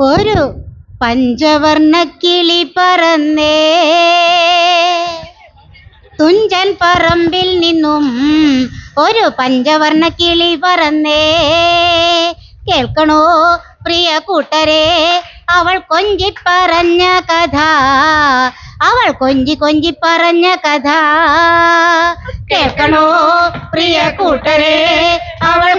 ഒരു പഞ്ചവർണ കിളി പറന്നേ. തുഞ്ചൻ പറമ്പിൽ നിന്നും ഒരു പഞ്ചവർണ കിളി പറന്നേ. കേൾക്കണോ പ്രിയ കൂട്ടരെ അവൾ കൊഞ്ചി പറഞ്ഞ കഥ. അവൾ കൊഞ്ചി കൊഞ്ചി പറഞ്ഞ കഥ. കേൾക്കണോ പ്രിയ കൂട്ടരെ അവൾ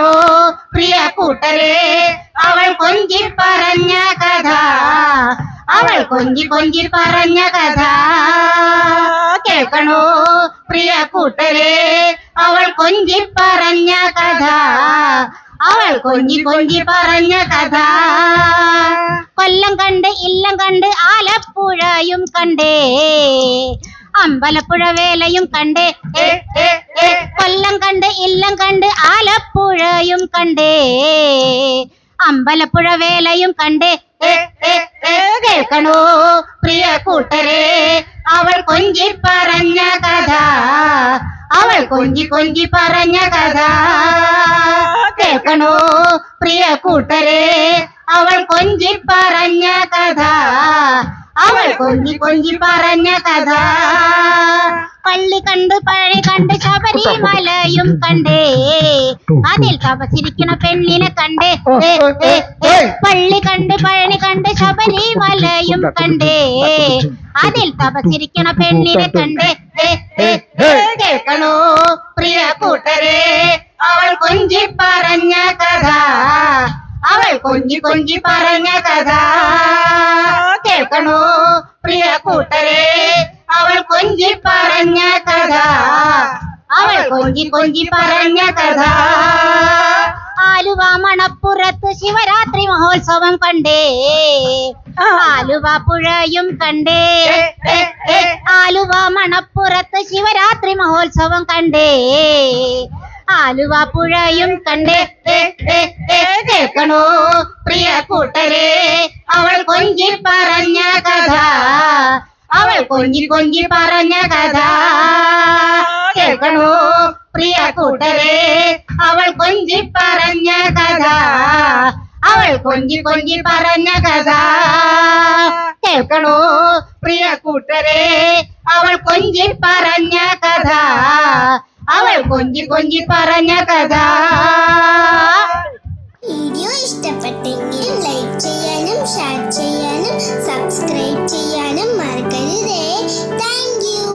ഏ, ഏ, ഏ. കേൾക്കണോ പ്രിയ കൂട്ടരെ അവൾ കൊഞ്ചി പറഞ്ഞ കഥ അവൾ കൊഞ്ചി കൊഞ്ചി പറഞ്ഞ കഥ കേൾക്കണോ പ്രിയ കൂട്ടരെ അവൾ കൊഞ്ചി പറഞ്ഞ കഥ അവൾ കൊഞ്ചി കൊഞ്ചി പറഞ്ഞ കഥ കൊല്ലം കണ്ട് ഇല്ലം കണ്ട് ആലപ്പുഴയും കണ്ടേ അമ്പലപ്പുഴ വേലയും കണ്ടേ ഏ, ഏ, ഏ. കൊല്ലം കണ്ട് ഇല്ലം കണ്ട് ആലപ്പുഴയും കണ്ടേ. അമ്പലപ്പുഴ വേലയും കണ്ടേ. കേൾക്കണോ പ്രിയ കൂട്ടരെ? അവൾ കൊഞ്ചി പറഞ്ഞ കഥ. അവൾ കൊഞ്ചി കൊഞ്ചി പറഞ്ഞ കഥ. കേൾക്കണോ പ്രിയ കൂട്ടരെ? അവൾ കൊഞ്ചി പറഞ്ഞ കഥ. അവൾ കൊഞ്ചി കൊഞ്ചി പറഞ്ഞ കഥ പള്ളി കണ്ട് പഴി കണ്ട് ശബരിമലയും കണ്ടേ അതിൽ തപസിരിക്കണ പെണ്ണിനെ കണ്ടേ. പള്ളി കണ്ട് പഴനി കണ്ട് ശബരിമലയും കണ്ടേ അതിൽ തപസിരിക്കണ പെണ്ണിനെ കണ്ടേ. കേൾക്കണോ പ്രിയ കൂട്ടരെ അവൾ കൊഞ്ചി പറഞ്ഞ കഥ അവൾ കൊഞ്ചി കൊഞ്ചി പറഞ്ഞ കഥ കേൾക്കണോ? പ്രിയ കൂട്ടരെ അവൾ കൊഞ്ചി പറഞ്ഞ കഥ. അവൾ കൊഞ്ചി കൊഞ്ചി പറഞ്ഞ കഥ. ആലുവ മണപ്പുറത്ത് ശിവരാത്രി മഹോത്സവം കണ്ടേ. ആലുവ പുഴയും കണ്ടേ. ആലുവ മണപ്പുറത്ത് ശിവരാത്രി മഹോത്സവം കണ്ടേ. ആലുവ പുഴയും കണ്ടേ. കേൾക്കണോ പ്രിയ കൂട്ടരെ? അവൾ കൊഞ്ചി പറഞ്ഞ കഥ അവൾ കൊഞ്ചി കൊഞ്ചി പറഞ്ഞ കഥ. കേൾക്കണോ പ്രിയ കൂട്ടരെ? അവൾ കൊഞ്ചി പറഞ്ഞ കഥ അവൾ കൊഞ്ചി കൊഞ്ചി പറഞ്ഞ കഥ. കേൾക്കണോ പ്രിയ കൂട്ടരെ? അവൾ കൊഞ്ചി പറഞ്ഞ കഥ അവൾ കൊഞ്ചി കൊഞ്ചി പറഞ്ഞ കഥ. വീഡിയോ ഇഷ്ടപ്പെട്ടെങ്കിൽ